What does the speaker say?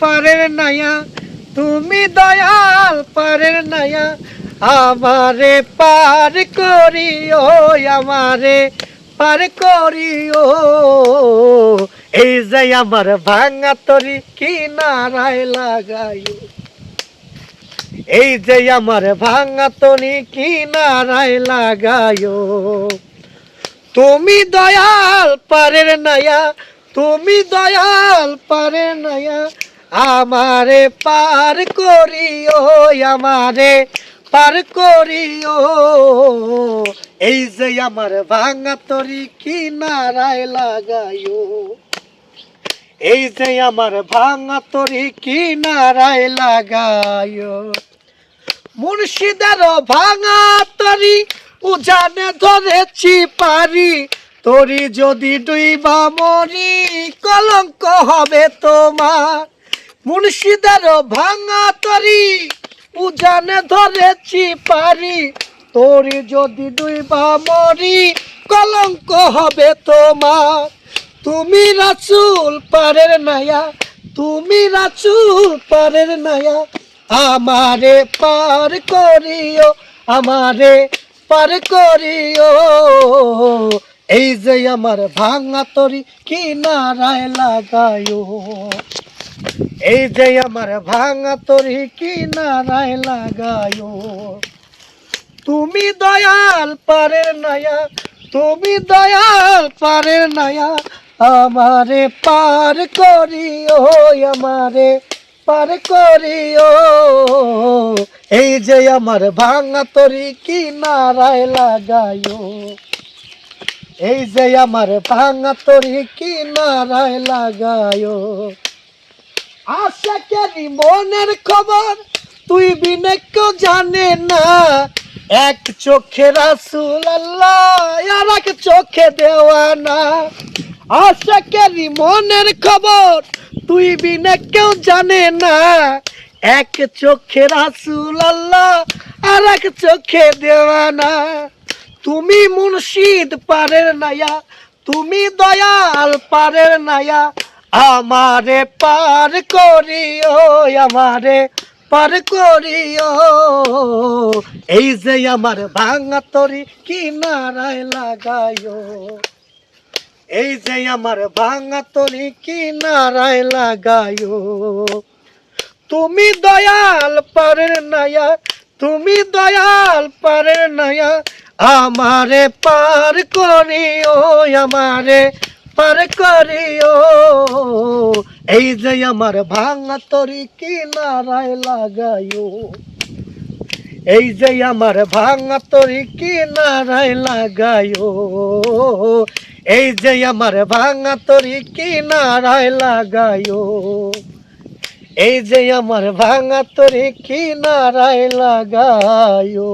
পারের নায়া, তুমি দয়াল পারের নায়া, আমারে পার করিও, আমারে পার করিও। এই যে আমার ভাঙা তরি কিনারায় লাগাইও। এই যে আমার ভাঙা তরি কিনারায় লাগাইও। তুমি দয়াল পারের নায়া, তুমি দয়াল পারের নায়া আমারে পার করিও, আমারে পার করিও। এই যে আমার ভাঙা তরি কিনারায় লাগাইও। এই যে আমার ভাঙা তরি কিনারায় লাগাইও। মুর্শিদের ভাঙা তরি উজানে ধরেছি পারি। তরি যদি ডুইবা মরি কলঙ্ক হবে তোমার। মুর্শিদের ভাঙা তরি উজানে ধরেছি পারি। তোরি যদি ডুইবা মরি, কলঙ্ক হবে তোমার। তুমি রাসুল পারের নায়া, তুমি রাসুল পারের নায়া। আমারে পার করিও, আমারে পার করিও। এই যে আমার ভাঙা তরি, কিনারায় লাগাইও। এই যে আমার ভাঙা তরি কিনারায় লাগাইও তুমি দয়াল পারের নয়া, তুমি দয়াল পারের নয়া, আমারে পার করিও, আমারে পার করিও। এই যে আমার ভাঙা তরি কিনারায় লাগাইও এই যে আমার ভাঙা তরি কিনারায় লাগাইও আশা কেনি মনের খবর, তুই বিনে কেউ জানে না। এক চোখে রাসুল আল্লাহ আর এক চোখে দেওয়ানা। আশা কেনি মনের খবর, তুই বিনে কেউ জানে না। এক চোখে রাসুল আল্লাহ আর এক চোখে দেওয়ানা। তুমি মুর্শিদ পারের নায়া, তুমি দয়াল পারের নায়া। আমারে পার করিও, আমারে পার করিও। এই যে আমার ভাঙা তরি কিনারায় লাগাইও, এই যে আমার ভাঙা তরি কিনারায় লাগাইও। তুমি দয়াল পারের নায়া, তুমি দয়াল পারের নায়া, আমারে পার করিও, আমারে পার করিও। এই যে আমার ভাঙা তরি কিনারায় লাগাইও। এই যে আমার ভাঙা তরি কিনারায় লাগাইও। এই যে আমার ভাঙা তরি কিনারায় লাগাইও। এই যে আমার ভাঙা তরি কিনারায় লাগাইও।